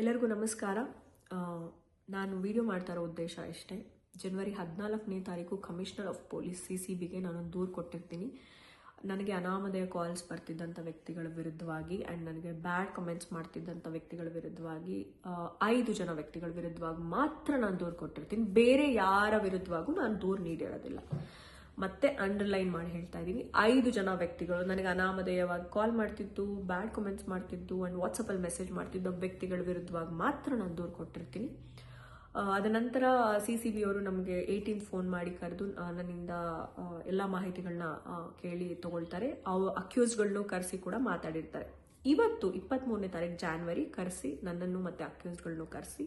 ಎಲ್ಲರಿಗೂ ನಮಸ್ಕಾರ. ನಾನು ವಿಡಿಯೋ ಮಾಡ್ತಾ ಇರೋ ಉದ್ದೇಶ ಇಷ್ಟೇ. ಜನವರಿ ಹದಿನಾಲ್ಕನೇ ತಾರೀಕು commissioner of police C C ಬಿಗೆ ನಾನೊಂದು ದೂರು ಕೊಟ್ಟಿರ್ತೀನಿ. ನನಗೆ ಅನಾಮಧೇಯ ಕಾಲ್ಸ್ ಬರ್ತಿದ್ದಂಥ ವ್ಯಕ್ತಿಗಳ ವಿರುದ್ಧವಾಗಿ ಆ್ಯಂಡ್ ನನಗೆ ಬ್ಯಾಡ್ ಕಮೆಂಟ್ಸ್ ಮಾಡ್ತಿದ್ದಂಥ ವ್ಯಕ್ತಿಗಳ ವಿರುದ್ಧವಾಗಿ ಐದು ಜನ ವ್ಯಕ್ತಿಗಳ ವಿರುದ್ಧವಾಗಿ ಮಾತ್ರ ನಾನು ದೂರು ಕೊಟ್ಟಿರ್ತೀನಿ. ಬೇರೆ ಯಾರ ವಿರುದ್ಧವಾಗೂ ನಾನು ದೂರು ನೀಡಿರೋದಿಲ್ಲ. ಮತ್ತೆ ಅಂಡರ್ಲೈನ್ ಮಾಡಿ ಹೇಳ್ತಾ ಇದ್ದೀನಿ. ಐದು ಜನ ವ್ಯಕ್ತಿಗಳು, ನನಗೆ ಅನಾಮಧೇಯವಾಗಿ ಕಾಲ್ ಮಾಡ್ತಿದ್ದು ಬ್ಯಾಡ್ ಕಮೆಂಟ್ಸ್ ಮಾಡ್ತಿದ್ದು ಆ್ಯಂಡ್ ವಾಟ್ಸಪ್ಪಲ್ಲಿ ಮೆಸೇಜ್ ಮಾಡ್ತಿದ್ದ ವ್ಯಕ್ತಿಗಳ ವಿರುದ್ಧವಾಗಿ ಮಾತ್ರ ನಾನು ದೂರು ಕೊಟ್ಟಿರ್ತೀನಿ. ಅದ ನಂತರ ಸಿ ಸಿ ಬಿ ಅವರು ನಮಗೆ ಏಯ್ಟೀನ್ ಫೋನ್ ಮಾಡಿ ಕರೆದು ನನ್ನಿಂದ ಎಲ್ಲ ಮಾಹಿತಿಗಳನ್ನ ಕೇಳಿ ತಗೊಳ್ತಾರೆ. ಅವು ಅಕ್ಯೂಸ್ಗಳನ್ನು ಕರೆಸಿ ಕೂಡ ಮಾತಾಡಿರ್ತಾರೆ. ಇವತ್ತು ಇಪ್ಪತ್ತ್ಮೂರನೇ ತಾರೀಕು ಜಾನ್ವರಿ ಕರೆಸಿ ನನ್ನನ್ನು ಮತ್ತೆ ಅಕ್ಯೂಸ್ಗಳನ್ನು ಕರೆಸಿ.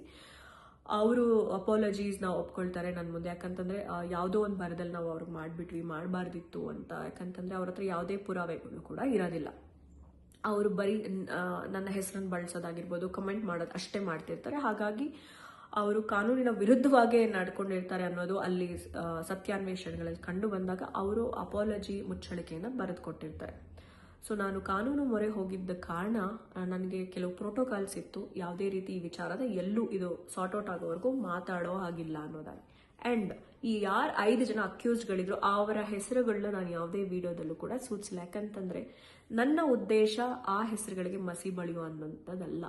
ಅವರು ಅಪಾಲಜೀಸ್ನ ಒಪ್ಕೊಳ್ತಾರೆ ನನ್ನ ಮುಂದೆ. ಯಾಕಂತಂದ್ರೆ ಯಾವುದೋ ಒಂದು ಬರದಲ್ಲಿ ನಾವು ಅವ್ರಿಗೆ ಮಾಡಿಬಿಟ್ವಿ, ಮಾಡಬಾರ್ದಿತ್ತು ಅಂತ. ಯಾಕಂತಂದ್ರೆ ಅವ್ರ ಹತ್ರ ಯಾವುದೇ ಪುರಾವೆಗಳು ಕೂಡ ಇರೋದಿಲ್ಲ. ಅವರು ಬರೀ ನನ್ನ ಹೆಸರನ್ನು ಬಳಸೋದಾಗಿರ್ಬೋದು ಕಮೆಂಟ್ ಮಾಡೋದು ಅಷ್ಟೇ ಮಾಡ್ತಿರ್ತಾರೆ. ಹಾಗಾಗಿ ಅವರು ಕಾನೂನಿನ ವಿರುದ್ಧವಾಗೇ ನಡ್ಕೊಂಡಿರ್ತಾರೆ ಅನ್ನೋದು ಅಲ್ಲಿ ಸತ್ಯಾನ್ವೇಷಣೆಗಳಲ್ಲಿ ಕಂಡು ಬಂದಾಗ ಅವರು ಅಪಾಲಜಿ ಮುಚ್ಚಳಿಕೆಯನ್ನು ಬರೆದು ಕೊಟ್ಟಿರ್ತಾರೆ ಸೊ ನಾನು ಕಾನೂನು ಮೊರೆ ಹೋಗಿದ್ದ ಕಾರಣ ನನಗೆ ಕೆಲವು ಪ್ರೋಟೋಕಾಲ್ಸ್ ಇತ್ತು ಯಾವುದೇ ರೀತಿ ಈ ವಿಚಾರದ ಎಲ್ಲೂ ಇದು ಸಾರ್ಟ್ ಔಟ್ ಆಗೋವರೆಗೂ ಮಾತಾಡೋ ಹಾಗಿಲ್ಲ ಅನ್ನೋದಾಗಿ. ಆ್ಯಂಡ್ ಈ ಯಾರು ಐದು ಜನ ಅಕ್ಯೂಸ್ಗಳಿದ್ರು ಅವರ ಹೆಸರುಗಳನ್ನ ನಾನು ಯಾವುದೇ ವಿಡಿಯೋದಲ್ಲೂ ಕೂಡ ಸೂಚಿಸಿಲ್ಲ ಯಾಕಂತಂದರೆ ನನ್ನ ಉದ್ದೇಶ ಆ ಹೆಸರುಗಳಿಗೆ ಮಸಿ ಬಳಿಯೋ ಅನ್ನೋಂಥದ್ದಲ್ಲ.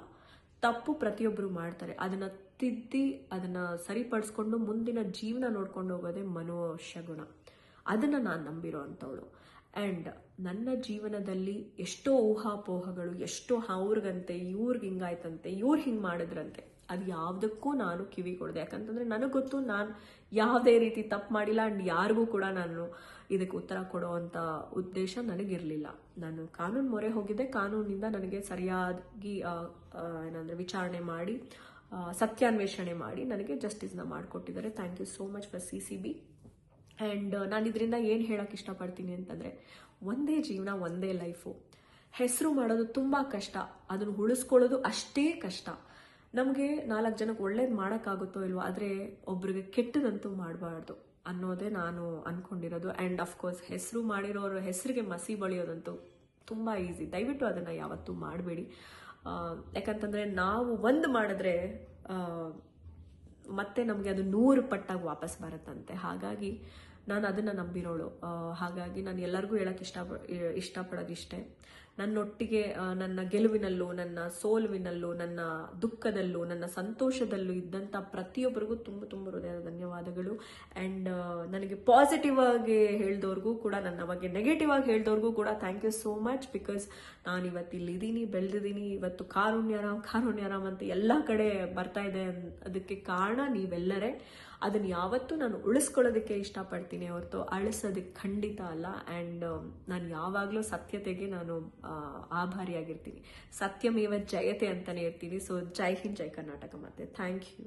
ತಪ್ಪು ಪ್ರತಿಯೊಬ್ಬರು ಮಾಡ್ತಾರೆ. ಅದನ್ನ ತಿದ್ದಿ, ಅದನ್ನ ಸರಿಪಡಿಸ್ಕೊಂಡು ಮುಂದಿನ ಜೀವನ ನೋಡ್ಕೊಂಡು ಹೋಗೋದೇ ಮನುಷ್ಯ ಗುಣ ಅದನ್ನ ನಾನು ನಂಬಿರೋ ಅಂಥವಳು. ಆ್ಯಂಡ್ ನನ್ನ ಜೀವನದಲ್ಲಿ ಎಷ್ಟೋ ಊಹಾಪೋಹಗಳು, ಎಷ್ಟೋ ಅವ್ರಿಗಂತೆ, ಇವ್ರಿಗೆ ಹಿಂಗಾಯ್ತಂತೆ, ಇವ್ರು ಹಿಂಗೆ ಮಾಡಿದ್ರಂತೆ, ಅದು ಯಾವುದಕ್ಕೂ ನಾನು ಕಿವಿ ಕೊಡದೆ. ಯಾಕಂತಂದರೆ ನನಗೆ ಗೊತ್ತು ನಾನು ಯಾವುದೇ ರೀತಿ ತಪ್ಪು ಮಾಡಿಲ್ಲ ಆ್ಯಂಡ್ ಯಾರಿಗೂ ಕೂಡ ನಾನು ಇದಕ್ಕೆ ಉತ್ತರ ಕೊಡೋ ಅಂಥ ಉದ್ದೇಶ ನನಗಿರಲಿಲ್ಲ. ನಾನು ಕಾನೂನು ಮೊರೆ ಹೋಗಿದ್ದೆ. ಕಾನೂನಿಂದ ನನಗೆ ಸರಿಯಾಗಿ ಏನಂದ್ರೆ ವಿಚಾರಣೆ ಮಾಡಿ ಸತ್ಯಾನ್ವೇಷಣೆ ಮಾಡಿ ನನಗೆ ಜಸ್ಟಿಸ್ನ ಮಾಡಿಕೊಟ್ಟಿದ್ದಾರೆ. Thank you so much for C C B and ನಾನು ಇದರಿಂದ ಏನು ಹೇಳಕ್ಕೆ ಇಷ್ಟಪಡ್ತೀನಿ ಅಂತಂದರೆ, ಒಂದೇ ಜೀವನ, ಒಂದೇ ಲೈಫು ಹೆಸರು ಮಾಡೋದು ತುಂಬ ಕಷ್ಟ. ಅದನ್ನು ಉಳಿಸ್ಕೊಳ್ಳೋದು ಅಷ್ಟೇ ಕಷ್ಟ. ನಮಗೆ ನಾಲ್ಕು ಜನಕ್ಕೆ ಒಳ್ಳೇದು ಮಾಡೋಕ್ಕಾಗುತ್ತೋ ಇಲ್ವೋ, ಆದರೆ ಒಬ್ರಿಗೆ ಕೆಟ್ಟದಂತೂ ಮಾಡಬಾರ್ದು ಅನ್ನೋದೇ ನಾನು ಅಂದ್ಕೊಂಡಿರೋದು ಆ್ಯಂಡ್ ಅಫ್ಕೋರ್ಸ್ ಹೆಸರು ಮಾಡಿರೋರು, ಹೆಸರಿಗೆ ಮಸಿ ಬಳಿಯೋದಂತೂ ತುಂಬ ಈಸಿ ದಯವಿಟ್ಟು ಅದನ್ನು ಯಾವತ್ತೂ ಮಾಡಬೇಡಿ. ಯಾಕಂತಂದರೆ ನಾವು ಒಂದು ಮಾಡಿದ್ರೆ ಮತ್ತೆ ನಮಗೆ ಅದು ನೂರು ಪಟ್ಟಾಗಿ ವಾಪಸ್ ಬರುತ್ತಂತೆ. ಹಾಗಾಗಿ ನಾನು ಅದನ್ನು ನಂಬಿರೋಳು. ಹಾಗಾಗಿ ನಾನು ಎಲ್ಲರಿಗೂ ಹೇಳಕ್ಕೆ ಇಷ್ಟ, ಇಷ್ಟಪಡೋದಿಷ್ಟೇ. ನನ್ನೊಟ್ಟಿಗೆ ನನ್ನ ಗೆಲುವಿನಲ್ಲೂ, ನನ್ನ ಸೋಲುವಿನಲ್ಲೂ, ನನ್ನ ದುಃಖದಲ್ಲೂ, ನನ್ನ ಸಂತೋಷದಲ್ಲೂ ಇದ್ದಂಥ ಪ್ರತಿಯೊಬ್ಬರಿಗೂ ತುಂಬ ತುಂಬ ಹೃದಯದ ಧನ್ಯವಾದಗಳು. ಆ್ಯಂಡ್ ನನಗೆ ಪಾಸಿಟಿವ್ ಆಗಿ ಹೇಳ್ದವ್ರಿಗೂ ಕೂಡ, ನನ್ನ ಬಗ್ಗೆ ನೆಗೆಟಿವ್ ಆಗಿ ಹೇಳ್ದವ್ರಿಗೂ ಕೂಡ thank you so much because ನಾನು ಇವತ್ತು ಇಲ್ಲಿದ್ದೀನಿ ಬೆಳೆದಿದ್ದೀನಿ. ಇವತ್ತು ಕಾರುಣ್ಯರಾಮ್ ಕಾರುಣ್ಯರಾಮ್ ಅಂತ ಎಲ್ಲ ಕಡೆ ಬರ್ತಾ ಇದೆ ಅದಕ್ಕೆ ಕಾರಣ ನೀವೆಲ್ಲರೇ. ಅದನ್ನು ಯಾವತ್ತೂ ನಾನು ಉಳಿಸ್ಕೊಳ್ಳೋದಕ್ಕೆ ಇಷ್ಟಪಡ್ತೀನಿ. ಹೊರತು ಅಳಿಸೋದಕ್ಕೆ ಖಂಡಿತ ಅಲ್ಲ. ಆ್ಯಂಡ್ ನಾನು ಯಾವಾಗಲೂ ಸತ್ಯತೆಗೆ ನಾನು ಆಭಾರಿಯಾಗಿರ್ತೀನಿ. ಸತ್ಯಮೇವ ಜಯತೆ ಅಂತಲೇ ಇರ್ತೀನಿ ಸೊ ಜೈ ಹಿಂದ್, ಜೈ ಕರ್ನಾಟಕ ಮತ್ತೆ. Thank you